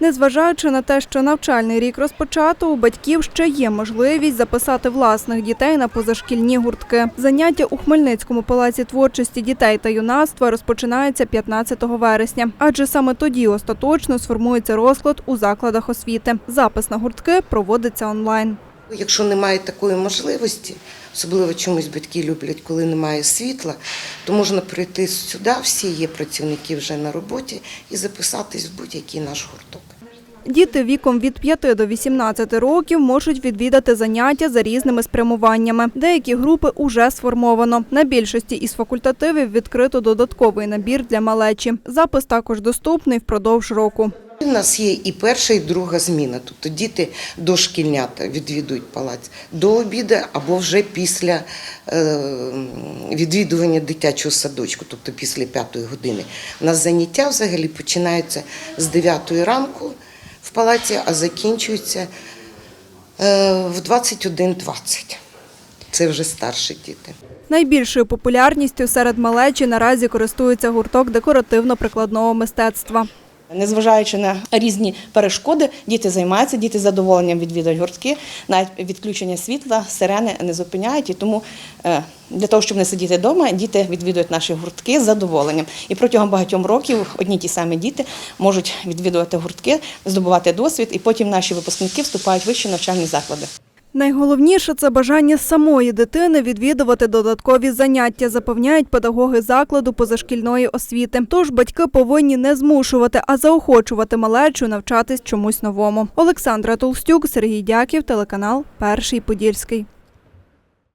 Незважаючи на те, що навчальний рік розпочато, у батьків ще є можливість записати власних дітей на позашкільні гуртки. Заняття у Хмельницькому палаці творчості дітей та юнацтва розпочинається 15 вересня, адже саме тоді остаточно сформується розклад у закладах освіти. Запис на гуртки проводиться онлайн. Якщо немає такої можливості, особливо чомусь батьки люблять, коли немає світла, то можна прийти сюди, всі є працівники вже на роботі, і записатись в будь-який наш гурток. Діти віком від 5 до 18 років можуть відвідати заняття за різними спрямуваннями. Деякі групи уже сформовано. На більшості із факультативів відкрито додатковий набір для малечі. Запис також доступний впродовж року. У нас є і перша, і друга зміна. Тобто діти дошкільнята відвідують палац до обіду або вже після е, відвідування дитячого садочку, тобто після п'ятої години. У нас заняття взагалі починаються з 9 ранку в палаці, а закінчуються е, в 21.20. Це вже старші діти. Найбільшою популярністю серед малечі наразі користується гурток декоративно-прикладного мистецтва. Незважаючи на різні перешкоди, діти займаються, діти з задоволенням відвідують гуртки. Навіть відключення світла, сирени не зупиняють. І тому е, для того, щоб не сидіти вдома, діти відвідують наші гуртки з задоволенням. І протягом багатьох років одні ті самі діти можуть відвідувати гуртки, здобувати досвід, і потім наші випускники вступають в вищі навчальні заклади. Найголовніше це бажання самої дитини відвідувати додаткові заняття, запевняють педагоги закладу позашкільної освіти. Тож батьки повинні не змушувати, а заохочувати малечу навчатись чомусь новому. Олександра Толстюк, Сергій Дяків, телеканал Перший Подільський.